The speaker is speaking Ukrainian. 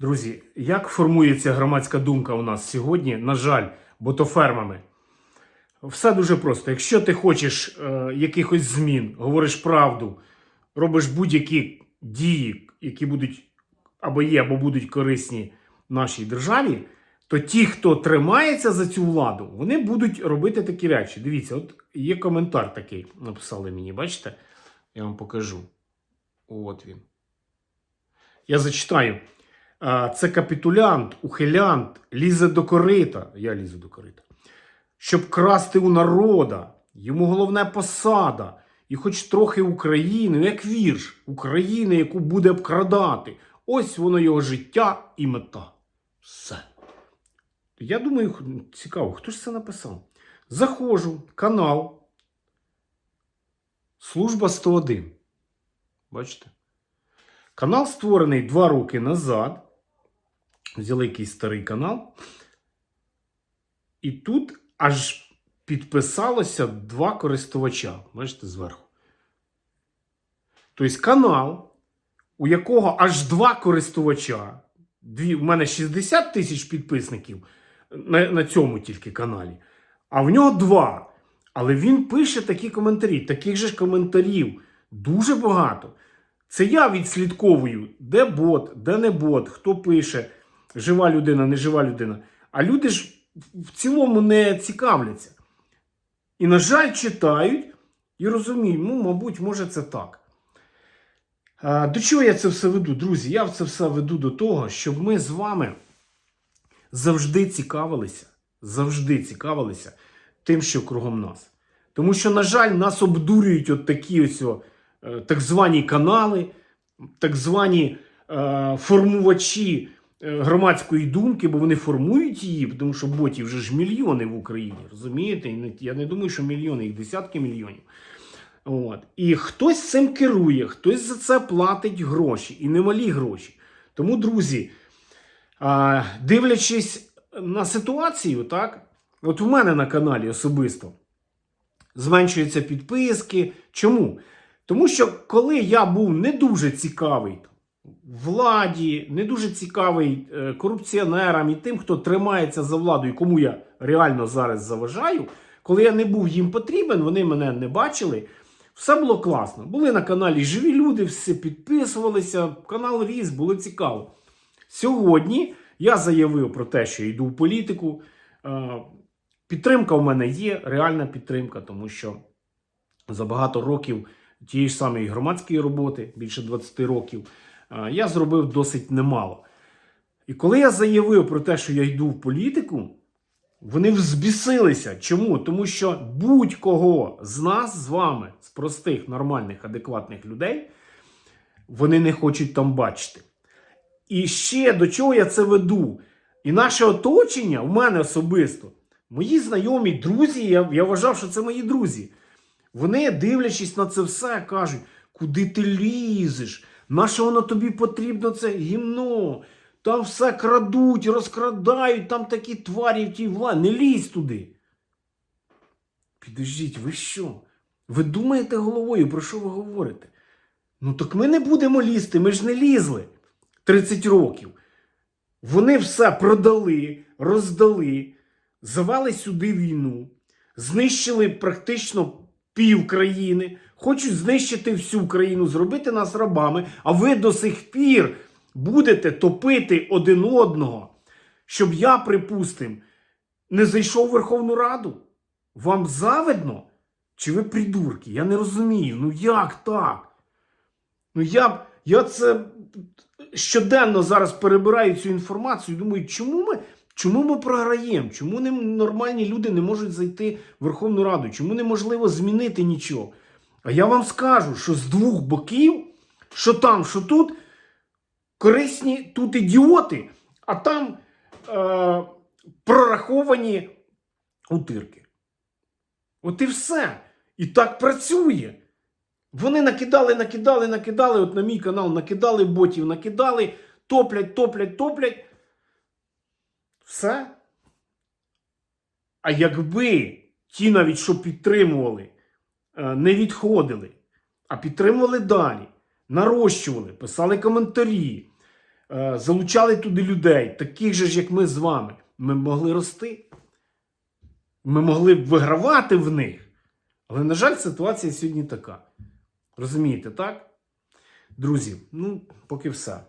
Друзі, як формується громадська думка у нас сьогодні? На жаль, ботофермами. Все дуже просто. Якщо ти хочеш е, якихось змін, говориш правду, робиш будь-які дії, які будуть або є, або будуть корисні нашій державі, то ті, хто тримається за цю владу, вони будуть робити такі речі. Дивіться, от є коментар такий, написали мені, бачите? Я вам покажу. От він. Я зачитаю. Це капітулянт, ухилянт, лізе до корита. Я лізу до корита. Щоб красти у народа. Йому головне посада. І хоч трохи України, як вірш, України, яку буде обкрадати. Ось воно його життя і мета. Все. Я думаю, цікаво, хто ж це написав? Заходжу, канал. Служба 101. Бачите? Канал створений два роки назад. Взяли якийсь старий канал. І тут аж підписалося два користувача. Бачите, зверху. Тобто канал, у якого аж два користувача. Дві, у мене 60 тисяч підписників на, на цьому тільки каналі. А в нього два. Але він пише такі коментарі. Таких же ж коментарів дуже багато. Це я відслідковую, де бот, де не бот, хто пише, жива людина, не жива людина. А люди ж в цілому не цікавляться. І, на жаль, читають і розуміють, ну, мабуть, може, це так. До чого я це все веду? Друзі, я це все веду до того, щоб ми з вами завжди цікавилися, завжди цікавилися тим, що кругом нас. Тому що, на жаль, нас обдурюють от такі ось о, е, так звані канали, так звані е, формувачі громадської думки, бо вони формують її, тому що ботів вже ж мільйони в Україні. Розумієте? Я не думаю, що мільйони, їх десятки мільйонів. От. І хтось цим керує, хтось за це платить гроші і немалі гроші. Тому, друзі, дивлячись на ситуацію, так, от у мене на каналі особисто зменшуються підписки. Чому? Тому що коли я був не дуже цікавий владі, не дуже цікавий е, корупціонерам і тим, хто тримається за владу, і кому я реально зараз заважаю, коли я не був їм потрібен, вони мене не бачили. Все було класно. Були на каналі живі люди, всі підписувалися, канал ріс, було цікаво. Сьогодні я заявив про те, що йду в політику. Е, Підтримка в мене є, реальна підтримка, тому що за багато років тієї ж самої громадської роботи, більше 20 років, я зробив досить немало. І коли я заявив про те, що я йду в політику, вони взбісилися. Чому? Тому що будь-кого з нас, з вами, з простих, нормальних, адекватних людей, вони не хочуть там бачити. І ще до чого я це веду? І наше оточення, в мене особисто, мої знайомі, друзі, я, я вважав, що це мої друзі. Вони, дивлячись на це все, кажуть, куди ти лізеш? На що воно тобі потрібно це гімно? Там все крадуть, розкрадають, там такі тварі в тій владі. Не лізь туди. Підождіть, ви що? Ви думаєте головою, про що ви говорите? Ну так ми не будемо лізти, ми ж не лізли 30 років. Вони все продали, роздали, завели сюди війну, знищили практично пів країни, хочуть знищити всю країну, зробити нас рабами, а ви до сих пір будете топити один одного, щоб я, припустим, не зайшов в Верховну Раду. Вам завидно? Чи ви придурки? Я не розумію. Ну як так? Ну я, я це щоденно зараз перебираю цю інформацію і думаю, чому ми, чому ми програємо? Чому не, нормальні люди не можуть зайти в Верховну Раду? Чому неможливо змінити нічого? А я вам скажу, що з двох боків, що там, що тут, корисні тут ідіоти, а там е, прораховані утирки. От і все. І так працює. Вони накидали, накидали, накидали. От на мій канал накидали ботів, накидали, топлять, топлять, топлять. Все. А якби ті навіть, що підтримували, е, не відходили, а підтримували далі, нарощували, писали коментарі, е, залучали туди людей, таких же ж, як ми з вами, ми могли рости. Ми могли б вигравати в них. Але, на жаль, ситуація сьогодні така. Розумієте, так? Друзі, ну, поки все.